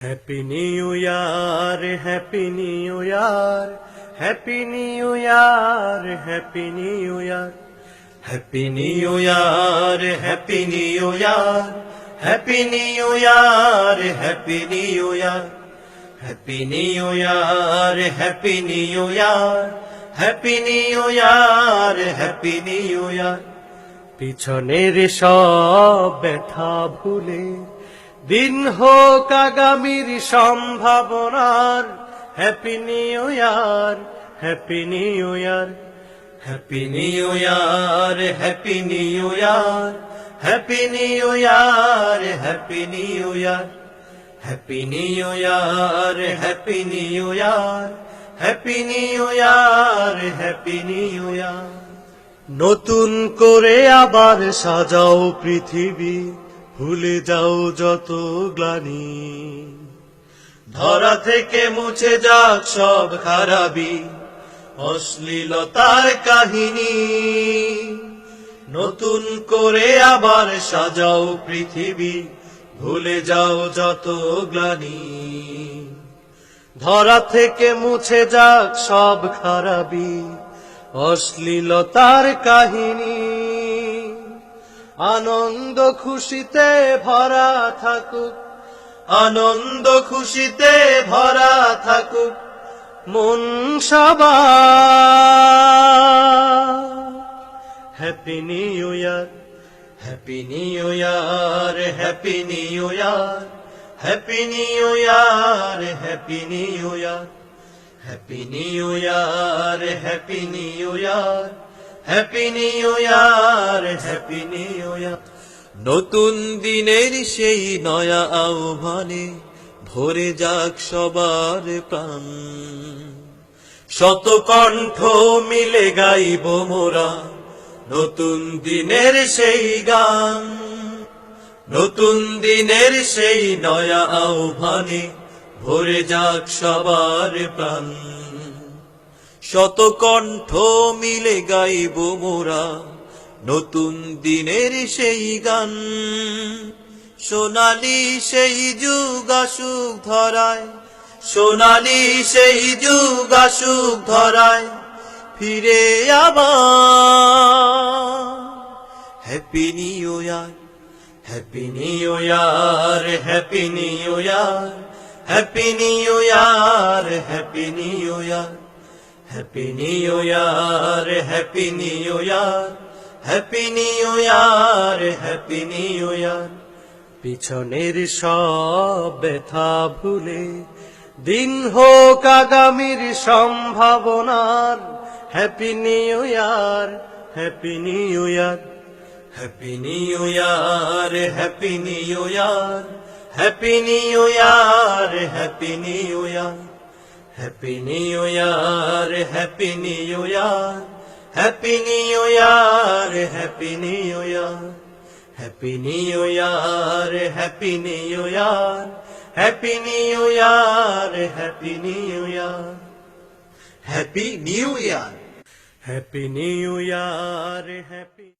Happy new year happy new year happy new year happy new year happy new year happy new year happy new year happy new year happy new year happy new year happy new year happy new year পিছনের সব ব্যথা ভুলে দিন হোক আগামীর সম্ভাবনার happy new year happy new year happy new year happy new year happy new year happy new year happy new year happy new year happy new year happy new year নতুন করে আবার সাজাও পৃথিবী ভুলে যাও যত গ্লানি। ধরা থেকে মুছে যাক সব খারাপি। অশ্লীলতার কাহিনী। নতুন করে আবার সাজাও পৃথিবী। ভুলে যাও যত গ্লানি। ধরা থেকে মুছে যাক সব খারাপি। অশ্লীলতার কাহিনী। আনন্দ খুশিতে ভরা থাকুক, আনন্দ খুশিতে ভরা থাকুক, মন happy new year happy new year happy new year happy new year happy new year happy new year happy new year happy new year happy new year নতুন দিনের সেই নয়া আহ্বানে ভরে যাক সবার প্রাণ। শত কণ্ঠ মিলে গাইব মোরা নতুন দিনের সেই গান। নতুন দিনের সেই নয়া আহ্বানে ভরে যাক সবার প্রাণ। শত কণ্ঠ মিলে গাইব মোরা নতুন দিনের সেই গান। সোনালি সেই যুগ আসুক ধরায়, সোনালি সেই যুগ আসুক ধরায়, ফিরে আবার। Happy new year happy new year happy new year happy new year happy new year happy new year happy new year happy new year happy new year পিছনের সব ব্যথা ভুলে দিন হোক আগামীর সম্ভাবনার happy new year happy new year happy new year happy new year happy new year happy new year happy new year happy new year happy new year happy new year happy new year happy new year happy new year happy new year happy new year happy new year happy